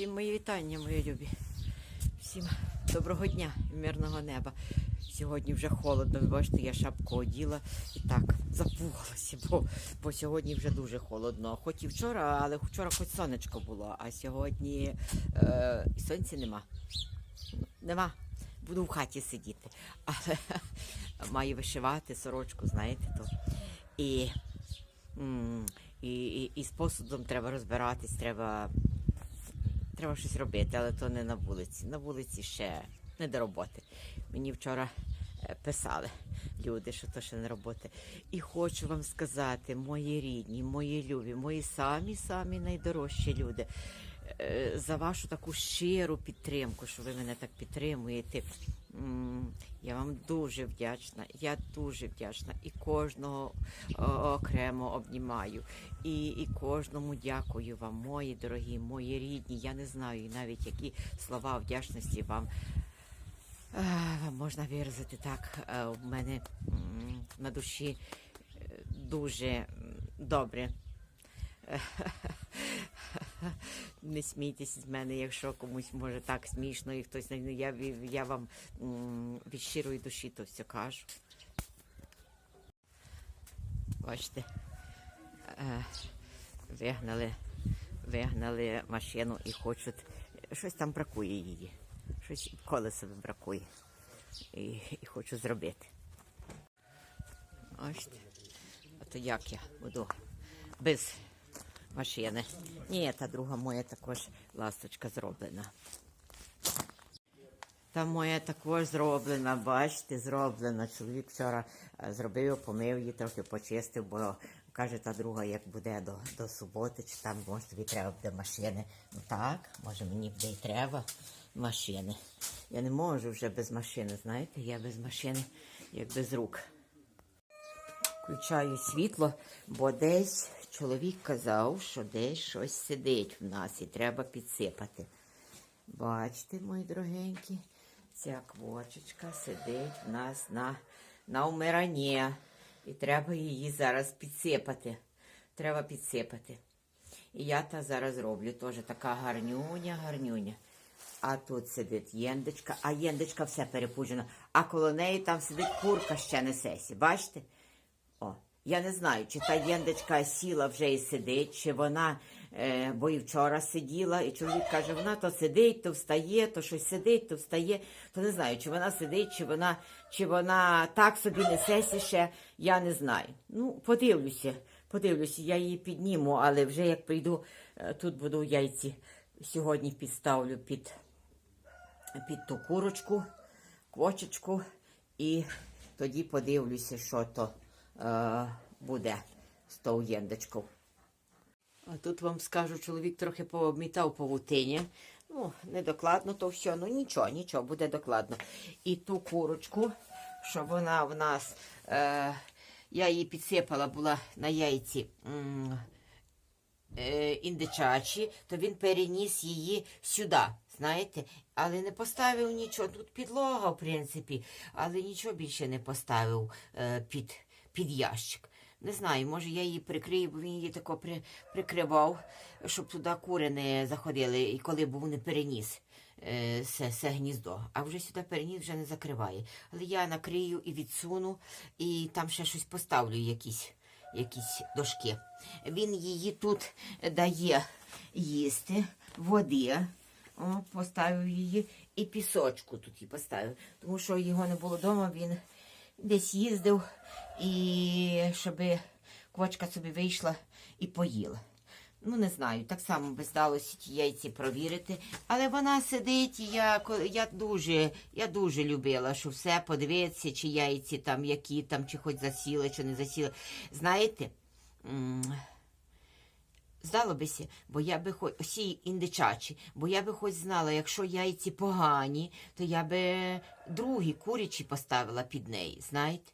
Всім мої вітання, мої любі. Всім доброго дня і мирного неба. Сьогодні вже холодно, ви бачите, я шапку оділа і так запугалася, бо, бо сьогодні вже дуже холодно. Хоч і вчора, але вчора хоч сонечко було, а сьогодні е, сонця нема. Нема. Буду в хаті сидіти. Але маю вишивати сорочку, знаєте, то. І, і, і, і з посудом треба розбиратись, треба треба щось робити, але то не на вулиці. На вулиці ще не до роботи. Мені вчора е, писали люди, що то ще не роботи. І хочу вам сказати, мої рідні, мої любі, мої самі-самі найдорожчі люди. е, За вашу таку щиру підтримку, що ви мене так підтримуєте. Я вам дуже вдячна. Я дуже вдячна. І кожного окремо обнімаю. І, і кожному дякую вам, мої дорогі, мої рідні. Я не знаю навіть які слова вдячності вам. е, можна виразити так. е, У мене на душі е, дуже добре. Не смійтесь з мене, якщо комусь може так смішно і хтось не- я, я вам від щирої душі то все кажу. Бачите, е, вигнали, вигнали машину і хочуть. Щось там бракує її. Щось колесове бракує. І, і хочу зробити. Бачите. А то як я буду без машини. Ні, та друга моя також ласточка зроблена. Та моя також зроблена, бачите, зроблена. Чоловік вчора е, зробив, помив її, трохи почистив, бо каже, та друга, як буде до, до суботи, чи там може тобі треба буде машини. Ну так, може мені буде і треба машини. Я не можу вже без машини, знаєте, я без машини, як без рук. Включаю світло, бо десь чоловік казав, що десь щось сидить в нас і треба підсипати. Бачите, мої дорогенькі, ця квочечка сидить в нас на, на вмиранні. І треба її зараз підсипати. Треба підсипати. І я та зараз роблю теж така гарнюня, гарнюня. А тут сидить єндочка, а єндочка все перепуджена. А коло неї там сидить курка ще несесі. Бачите? О, я не знаю, чи та єндочка сіла вже і сидить, чи вона, е, бо і вчора сиділа, і чоловік каже, вона то сидить, то встає, то щось сидить, то встає. То не знаю, чи вона сидить, чи вона, чи вона так собі несеться ще, я не знаю. Ну, подивлюся, подивлюся, я її підніму, але вже як прийду, е, тут буду яйці. Сьогодні підставлю під, під ту курочку, квочечку, і тоді подивлюся, що то буде з тою єндочкою. А тут вам скажу, чоловік трохи пообмітав павутині. Ну, недокладно то все, ну нічого, нічого, буде докладно. І ту курочку, що вона в нас, е, я її підсипала, була на яйці е, індичачі, то він переніс її сюди, знаєте, але не поставив нічого. Тут підлога, в принципі, але нічого більше не поставив е, під, під ящик. Не знаю, може я її прикрию, бо він її тако при, прикривав, щоб туди кури не заходили, і коли був не переніс е, це, це гніздо. А вже сюди переніс вже не закриває. Але я накрию і відсуну, і там ще щось поставлю, якісь, якісь дошки. Він її тут дає їсти, води. О, поставив її і пісочку тут її поставив. Тому що його не було вдома, він десь їздив, і щоб квочка собі вийшла і поїла. Ну, не знаю, так само би здалося ті яйці провірити. Але вона сидить, і я, я дуже, я дуже любила, що все подивитися, чи яйці там які там, чи хоч засіли, чи не засіли. Знаєте, здало бися, бо я би хоч усі індичачі, бо я би хоч знала, якщо яйці погані, то я би другі курячі поставила під неї, знаєте?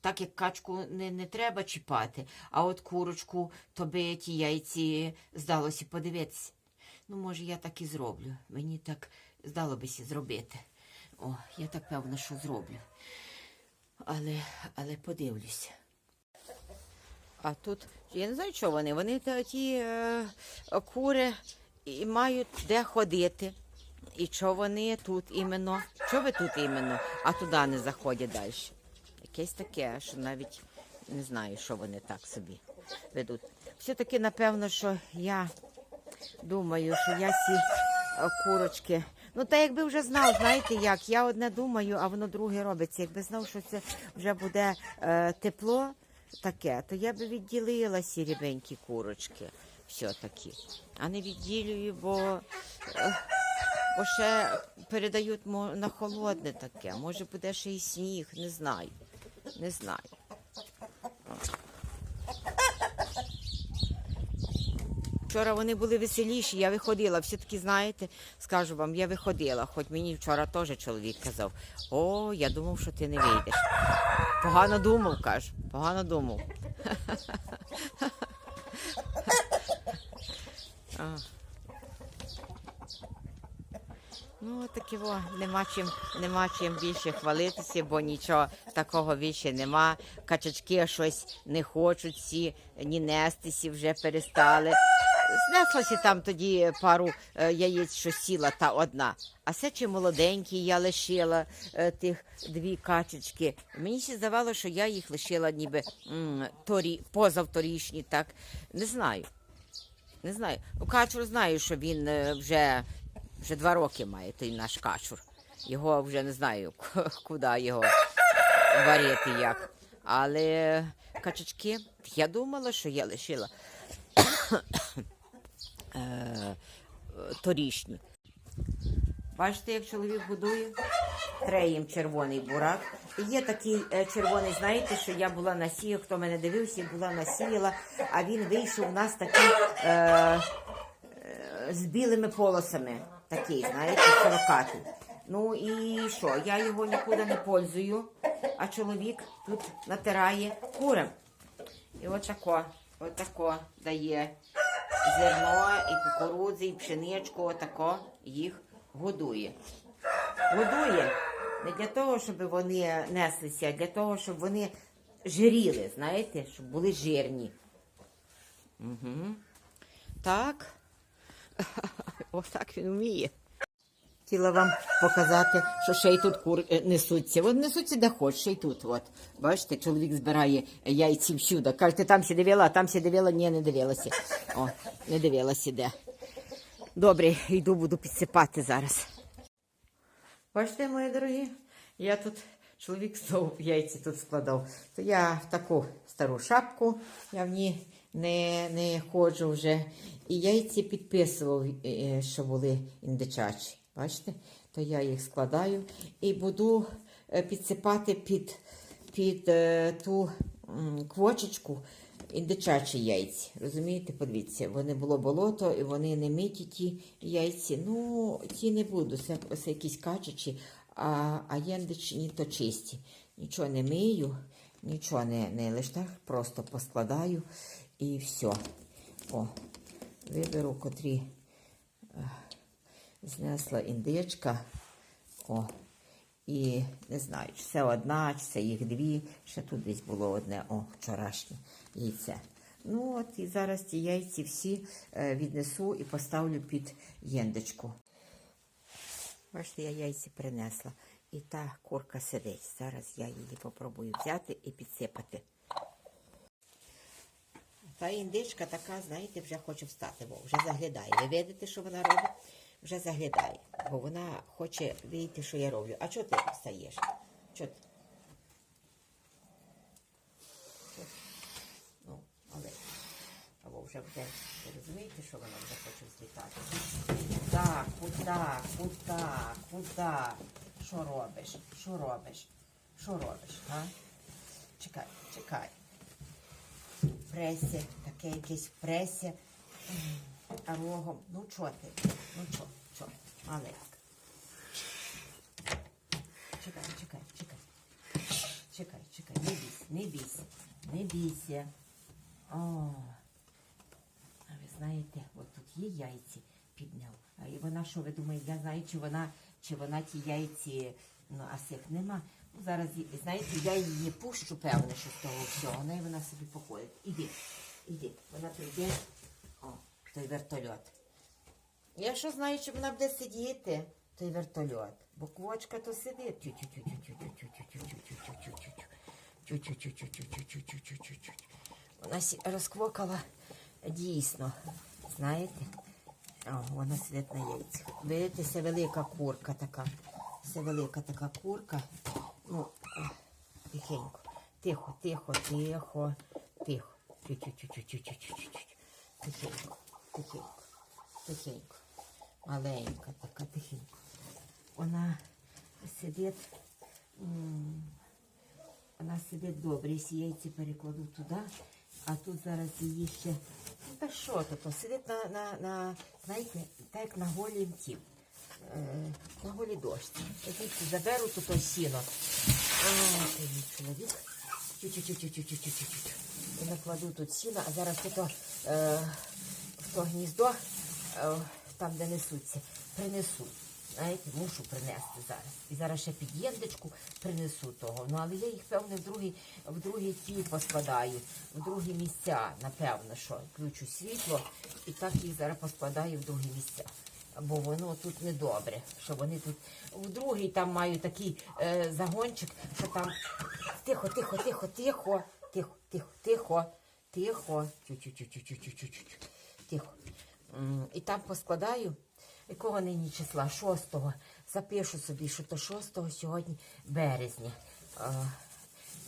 Так як качку не, не треба чіпати, а от курочку, то би ті яйці здалося подивитися. Ну, може, я так і зроблю. Мені так здало бися зробити. О, я так певна, що зроблю. Але, але подивлюся. А тут, я не знаю, що вони. Вони ті е, кури і мають де ходити. І що вони тут іменно? Що ви тут іменно, а туди не заходять далі? Якесь таке, що навіть не знаю, що вони так собі ведуть. Все-таки, напевно, що я думаю, що я ці е, курочки. Ну, та якби вже знав, знаєте як, я одне думаю, а воно друге робиться. Якби знав, що це вже буде е, тепло таке, то я би відділила ці рібенькі курочки все-таки. А не відділюю, бо, е, бо ще передають на холодне таке. Може буде ще і сніг, не знаю. Не знаю. Вчора вони були веселіші, я виходила. Всі таки, знаєте, скажу вам, я виходила, хоч мені вчора теж чоловік казав, о, я думав, що ти не вийдеш. Погано думав, каже, погано думав. А. Ну, нема чим, нема чим більше хвалитися, бо нічого такого більше нема. Качачки щось не хочуть всі, ні нестися вже перестали. Знеслося там тоді пару е, яєць, що сіла та одна. А все чи молоденькі я лишила е, тих дві качечки. Мені ще здавалося, що я їх лишила ніби м, торі, позавторішні, так не знаю. Не знаю. Ну, качур знаю, що він е, вже, вже два роки має, той наш качур. Його вже не знаю, куди його варити як. Але качечки, я думала, що я лишила е, торішні. Бачите, як чоловік будує? Тре їм червоний бурак. Є такий е, червоний, знаєте, що я була насіяла, хто мене дивився, була насіяла, а він вийшов у нас такий е, е, з білими полосами. Такий, знаєте, сорокатий. Ну і що? Я його нікуди не пользую, а чоловік тут натирає курам. І отако, отако дає зерно, і кукурудзи, і пшеничку, отако їх годує. Годує не для того, щоб вони неслися, а для того, щоб вони жиріли, знаєте, щоб були жирні. Угу. Так. Отак він вміє. Хотіла вам показати, що ще й тут кур е, несуться. От несуться де хоч, ще й тут. От. Бачите, чоловік збирає яйці всюди. Каже, ти там сі дивила, а там сі дивила, ні, не дивилася. О, не дивилася де. Добре, йду, буду підсипати зараз. Бачите, мої дорогі, я тут чоловік знову яйці тут складав. То я в таку стару шапку, я в ній не, не ходжу вже. І яйці підписував, е, що були індичачі. Бачите? То я їх складаю і буду е, підсипати під, під е, ту квочечку індичачі яйці. Розумієте, подивіться, вони було болото, і вони не миті ті яйці. Ну, ті не буду, це, це якісь качачі, а, а єндичні то чисті. Нічого не мию, нічого не, не лиш так, просто поскладаю і все. О, виберу, котрі е, знесла індичка. О, і не знаю, чи це одна, чи це їх дві. Ще тут десь було одне, о, вчорашнє яйце. Ну от і зараз ті яйці всі е, віднесу і поставлю під єндочку. Бачите, я яйці принесла. І та курка сидить. Зараз я її попробую взяти і підсипати. Та індичка така, знаєте, вже хоче встати, бо вже заглядає. Ви видите, що вона робить? Вже заглядає, бо вона хоче вийти, що я роблю. А чого ти встаєш? Чого ти? Ну, але або вже буде, ви розумієте, що вона вже хоче злітати? Куда, куда, куда, куда? Що робиш? Що робиш? Що робиш, а? Чекай, чекай. Пресі, таке якесь пресі. Рогом. Ну чо ти? Ну чо, чо? Маленька. Чекай, чекай, чекай. Чекай, чекай, не бійся, не бійся, не бійся. О, а ви знаєте, от тут є яйці підняв. А і вона що, ви думаєте, я знаю, чи вона, чи вона ті яйці, ну, а сих нема. Зараз, знаєте, я її пущу, певне, що з того всього. Вона і вона собі походить. Іди, іди. Вона прийде. О, той вертольот. Я що знаю, що вона буде сидіти, той вертольот. Бо квочка то сидить. Вона розквокала дійсно. Знаєте? О, Вона сидить на яйцях. Видите, це велика курка така. Це велика така курка. Ну, тихенько. Тихо, тихо, тихо, тихо. Тихенько, тихенько, тихенько. Маленька така, тихенько. Вона сидить, вона сидить добре, якщо яйці перекладу туди, а тут зараз її ще... Ну, та що то, сидить на, на, на, знаєте, так на голім тіл. Е, на голій дошці. Заберу тут сіно. А, мій чоловік. Чу-чу-чу-чу-чу-чу-чу-чу. І накладу тут сіно, а зараз тут е, в то гніздо, е, там, де несуться, принесу. Знаєте, мушу принести зараз. І зараз ще під'єндочку принесу того. Ну, але я їх, певне, в другі, в ті поскладаю, в другі місця, напевно, що включу світло і так їх зараз поскладаю в другі місця. Бо воно тут недобре, що вони тут в другий там маю такий е, загончик, що там тихо, тихо, тихо, тихо, тихо, тихо, тихо, тихо, тихо. І там поскладаю, якого нині числа, 6-го. Запишу собі, що то 6-го сьогодні березня.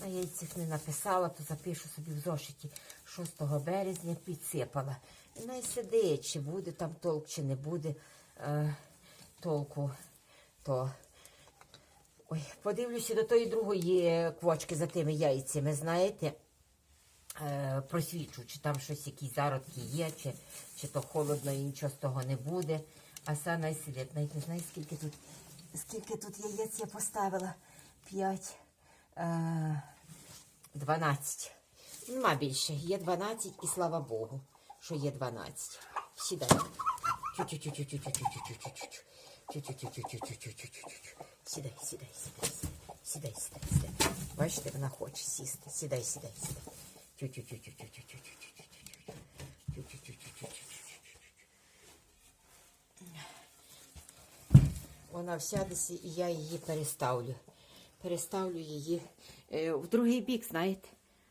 На яйцях не написала, то запишу собі в зошиті 6 березня підсипала. І най сидить, чи буде там толк, чи не буде е, толку, то. Ой, подивлюся до тої другої квочки за тими яйцями, знаєте, е, просвічу, чи там щось, якісь зародки є, чи, чи то холодно і нічого з того не буде. А сана сидить, навіть не скільки тут, скільки тут яєць я поставила. П'ять, е, дванадцять. Нема більше, є 12 і слава Богу, що є 12. Сідай. Сідай, сідай, сідай, сідай, сідай, сідай. Бачите, вона хоче сісти. Сідай, сідай, сідай. Вона всядеться і я її переставлю. Переставлю її в другий бік, знаєте?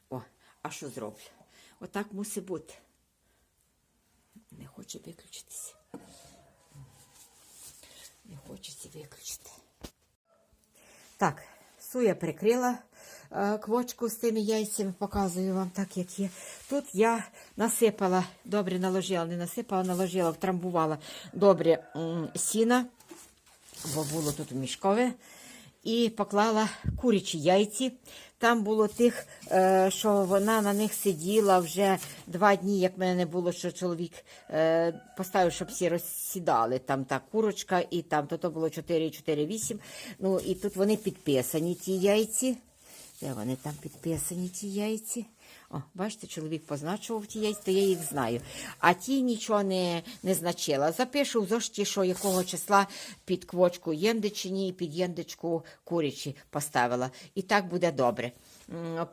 О, а що зроблю? Отак мусить бути. Не хоче виключитися. Виключити. Так, суя прикрила е, квочку з тими яйцями, показую вам так, як є. Тут я насипала, добре наложила, не насипала, наложила, втрамбувала добре сіна, бо було тут мішкове. І поклала курячі яйці. Там було тих, е, що вона на них сиділа вже два дні, як мене не було, що чоловік е, поставив, щоб всі розсідали. Там та курочка, і там то, то було 4, 4, 8. Ну і тут вони підписані, ті яйці. Де вони там підписані, ті яйці? О, бачите, чоловік позначував ті яйця, я їх знаю. А ті нічого не, не значила. Запишу в зошиті, що якого числа під квочку єндичині і під єндичку курячі поставила. І так буде добре.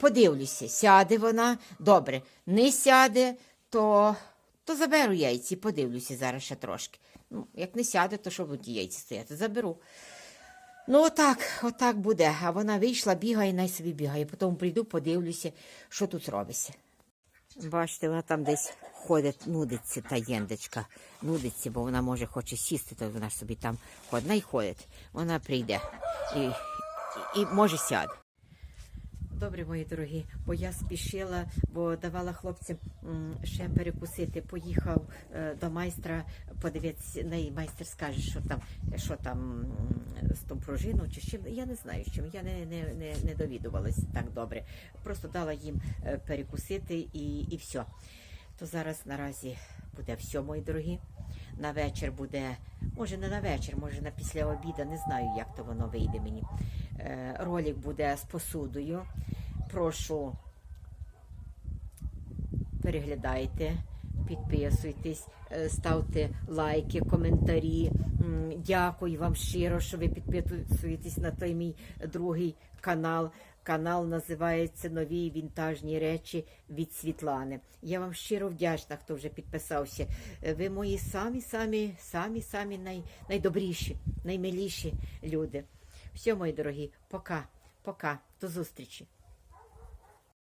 Подивлюся, сяде вона, добре. Не сяде, то, то заберу яйці, подивлюся зараз ще трошки. Ну, як не сяде, то що будуть яйці стояти? Заберу. Ну, отак, отак буде. А вона вийшла, бігає, най собі бігає. Потім прийду, подивлюся, що тут робиться. Бачите, вона там десь ходить, нудиться та єндечка. Нудиться, бо вона може хоче сісти, то вона собі там ходить. Вона ходить. Вона прийде і, і, і може сяде. Добре, мої дорогі, бо я спішила, бо давала хлопцям ще перекусити. Поїхав е, до майстра, подивитися, най майстер скаже, що там, що там з тим пружином чи з чим. Я не знаю з чим. Я не, не, не, не довідувалась так добре. Просто дала їм е, перекусити і, і все. То зараз наразі буде все, мої дорогі. На вечір буде, може не на вечір, може на після обіду, не знаю, як то воно вийде мені. Е, ролик буде з посудою. Прошу, переглядайте, підписуйтесь, е, ставте лайки, коментарі. Дякую вам щиро, що ви підписуєтесь на той мій другий канал. Канал називається Нові вінтажні речі від Світлани. Я вам щиро вдячна, хто вже підписався. Е, Ви мої самі, самі, самі, самі най, найдобріші, наймиліші люди. Все, мої дорогі, пока, пока, до зустрічі.